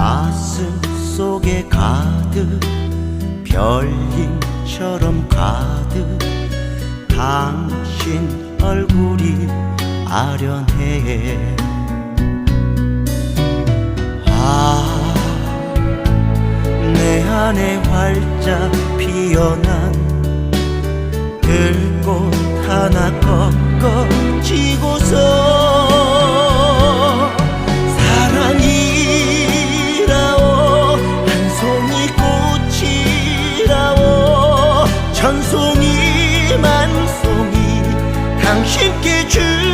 가슴 속에 가득 별님처럼 가득 당신 얼굴이 아련해. 아, 내 안에 활짝 피어난 들꽃 하나 꺾어 꽃이라오 천 송이 만 송이 당신께 줄